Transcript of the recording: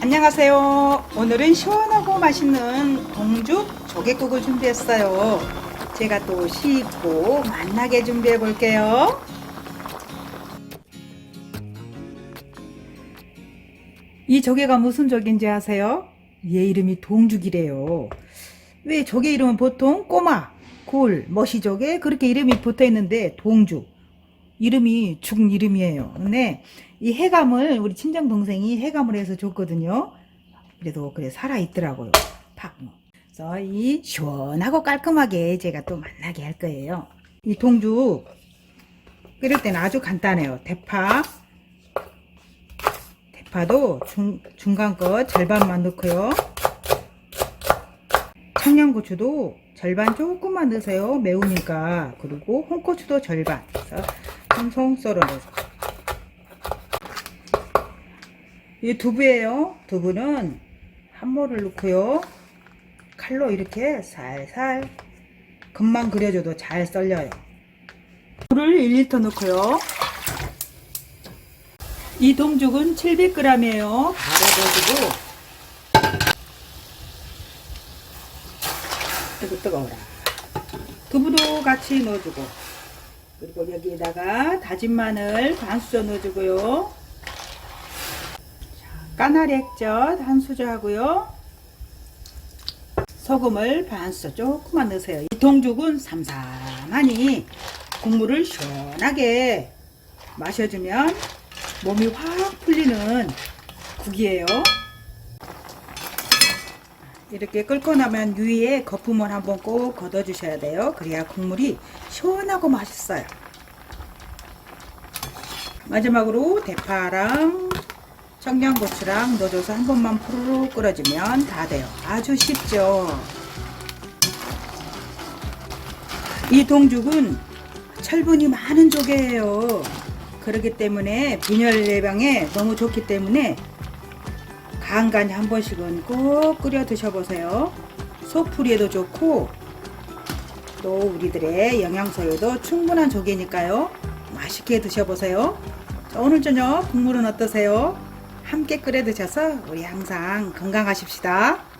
안녕하세요. 오늘은 시원하고 맛있는 동죽 조개국을 준비했어요. 제가 또 쉽고 맛나게 준비해 볼게요. 이 조개가 무슨 조개인지 아세요? 얘 이름이 동죽이래요. 왜 조개 이름은 보통 꼬마, 굴, 머시조개 그렇게 이름이 붙어 있는데 동죽 이름이 죽 이름이에요. 근데 이 해감을 우리 친정 동생이 해감을 해서 줬거든요. 그래도 그래 살아 있더라고요. 팍. 그래서 이 시원하고 깔끔하게 제가 또 만나게 할 거예요. 이 동죽 끓일 때는 아주 간단해요. 대파 대파도 중, 중간 거 절반만 넣고요. 청양고추도 절반 조금만 넣으세요. 매우니까. 그리고 홍고추도 절반. 그래서 송송 썰어 넣으세요. 이 두부예요. 두부는 한 모를 넣고요. 칼로 이렇게 살살 금방 그려줘도 잘 썰려요. 물을 1리터 넣고요. 이 동죽은 700g이에요. 바로 넣어주고 뜨거 뜨거워라. 두부도 같이 넣어주고 그리고 여기에다가 다진 마늘 반 수저 넣어주고요. 자, 까나리 액젓 한 수저 하고요. 소금을 반 수저 조금만 넣으세요. 이 동죽은 삼삼하니 국물을 시원하게 마셔주면 몸이 확 풀리는 국이에요. 이렇게 끓고 나면 위에 거품을 한번 꼭 걷어 주셔야 돼요. 그래야 국물이 시원하고 맛있어요. 마지막으로 대파랑 청양고추랑 넣어줘서 한 번만 푸르르 끓여주면 다 돼요. 아주 쉽죠. 이 동죽은 철분이 많은 조개예요. 그렇기 때문에 빈혈 예방에 너무 좋기 때문에 간간히 한 번씩은 꼭 끓여 드셔보세요. 속풀이에도 좋고 또 우리들의 영양소에도 충분한 조개니까요. 맛있게 드셔보세요. 자, 오늘 저녁 국물은 어떠세요? 함께 끓여 드셔서 우리 항상 건강하십시다.